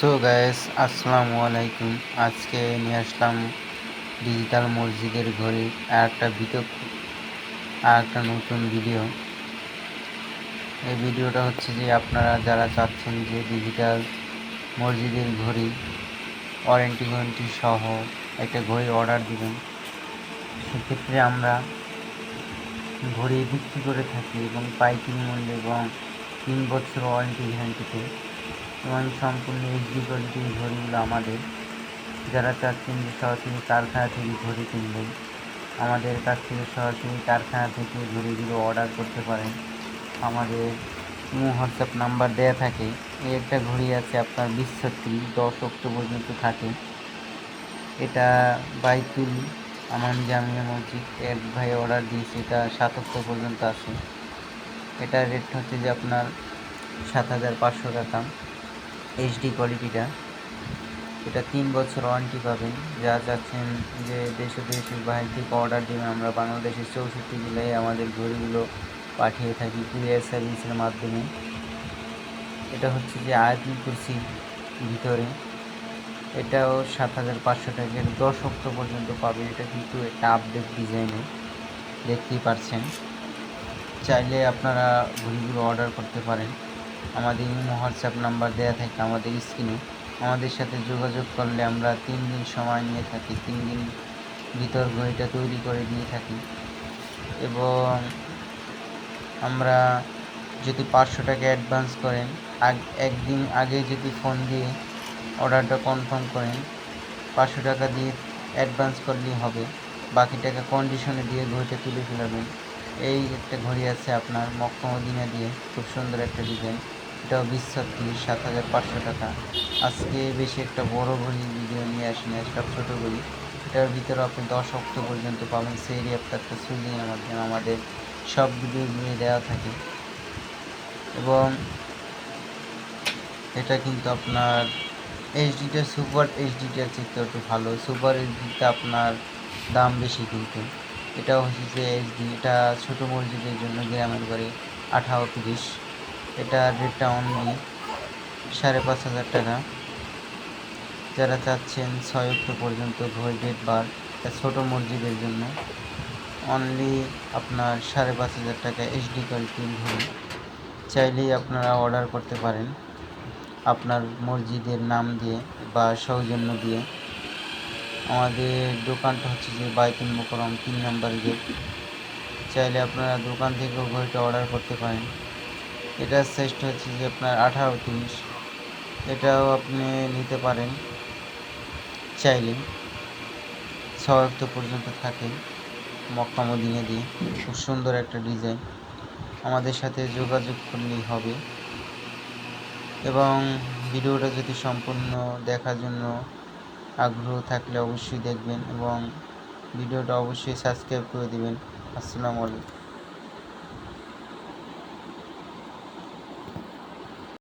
So guys আসসালামু আলাইকুম। আজকে নিয়ে আসলাম ডিজিটাল মসজিদের ঘড়ি, আর একটা ভিডিও, আর একটা নতুন ভিডিও। এই ভিডিওটা হচ্ছে যে আপনারা যারা চাচ্ছেন যে ডিজিটাল মসজিদের ঘড়ি ওয়ারেন্টি ওয়ারেন্টি সহ একটা ঘড়ি অর্ডার দিবেন, সেক্ষেত্রে আমরা ঘড়ি বিক্রি করে থাকি এবং পাইকারি মূল্যে এবং তিন বছর ওয়ারেন্টি গ্যারান্টিতে এবং সম্পূর্ণ এইচডি কোয়ালিটির ঘড়িগুলো আমাদের। যারা চাচ্ছেন যে সরাসরি কারখানা থেকে ঘড়ি কিনবেন আমাদের কাছ থেকে সরাসরি কারখানা থেকে ঘড়িগুলো অর্ডার করতে পারেন। আমাদের হোয়াটসঅ্যাপ নাম্বার দেওয়া থাকে। এই একটা ঘড়ি আছে আপনার বিশ ছত্রিশ, দশ অক্টোবর পর্যন্ত থাকে। এটা বাইতুল আমান জামিয়া মসজিদ এক ভাই অর্ডার দিয়েছে, এটা সাত অক্টোবর পর্যন্ত আছে। এটার রেট হচ্ছে যে আপনার সাত হাজার পাঁচশো টাকা। এইচডি কোয়ালিটিটা এটা তিন বছর ওয়ারেন্টি পাবেন। যা চাচ্ছেন যে দেশ দেশের বাইরে থেকে অর্ডার দেবেন, আমরা বাংলাদেশের চৌষট্টি জেলায় আমাদের ঘড়িগুলো পাঠিয়ে থাকি কুরিয়ার সার্ভিসের মাধ্যমে। এটা হচ্ছে যে আয়াতুল কুরসির ভিতরে। এটাও সাত হাজার পাঁচশো টাকার দশ অক্টোবর পর্যন্ত পাবেন এটা কিন্তু একটা আপডেট ডিজাইনে দেখতেই পারছেন। চাইলে আপনারা ঘড়িগুলো অর্ডার করতে পারেন। আমাদের হোয়াটসঅ্যাপ নাম্বার দেওয়া থাকে আমাদের স্ক্রিনে। আমাদের সাথে যোগাযোগ করলে আমরা তিন দিন সময় নিয়ে থাকি, তিন দিন ভিতর ঘড়িটা তৈরি করে দিয়ে থাকি। এবং আমরা যদি পাঁচশো টাকা অ্যাডভান্স করেন, আগ, একদিন আগে যদি ফোন দিয়ে অর্ডারটা কনফার্ম করেন, পাঁচশো টাকা দিয়ে অ্যাডভান্স করলেই হবে। বাকি টাকা কন্ডিশনে দিয়ে ঘড়িটা তুলে ফেলাবেন। এই একটা ঘড়ি আছে আপনার মক্কা মদিনা দিয়ে, খুব সুন্দর একটা ডিজাইন এটাও বিশ ছত্রিশ, সাত হাজার পাঁচশো টাকা। আজকে বেশি একটা বড় ঘড়ি ভিডিও নিয়ে আসেনি, একটা ছোটো ঘড়ি। এটার ভিতরে আপনি দশ অক্টোবর পর্যন্ত পাবেন, সেই একটা সুইলিংয়ের মাধ্যমে আমাদের সব ভিডিওগুলি দেওয়া থাকে। এবং এটা কিন্তু আপনার এইচডিটা সুপার এইচডিটার চেয়ে একটু ভালো। সুপার এইচডিটা আপনার দাম বেশি কিন্তু। এটা হচ্ছে যে এটা ছোটো মসজিদের জন্য গ্রামের বাড়ি আঠারো তিরিশ এটা রেটটা অনলি সাড়ে পাঁচ হাজার টাকা। যারা চাচ্ছেন ছয় অক্টো পর্যন্ত ঘড়ি ডেট বার ছোটো মসজিদের জন্য। অনলি আপনার সাড়ে পাঁচ হাজার টাকা এইচডি কোয়ালিটির ঘড়ি চাইলেই আপনারা অর্ডার করতে পারেন। আপনার মসজিদের নাম দিয়ে বা সৌজন্য দিয়ে। আমাদের দোকানটা হচ্ছে যে বাইতুল মোকরম তিন নম্বর গেট। চাইলে আপনারা দোকান থেকেও ঘড়িটা অর্ডার করতে পারেন। এটার সাইজটা হচ্ছে যে আপনার আঠারো তিরিশ। এটাও আপনি নিতে পারেন। চাইলে অক্টো পর্যন্ত থাকে মক্কা মদিনা দিয়ে। খুব সুন্দর একটা ডিজাইন। আমাদের সাথে যোগাযোগ করলেই হবে। এবং ভিডিওটা যদি সম্পূর্ণ দেখার জন্য আগ্রহ থাকলে অবশ্যই দেখবেন এবং ভিডিওটা অবশ্যই সাবস্ক্রাইব করে দেবেন। আসসালামু আলাইকুম।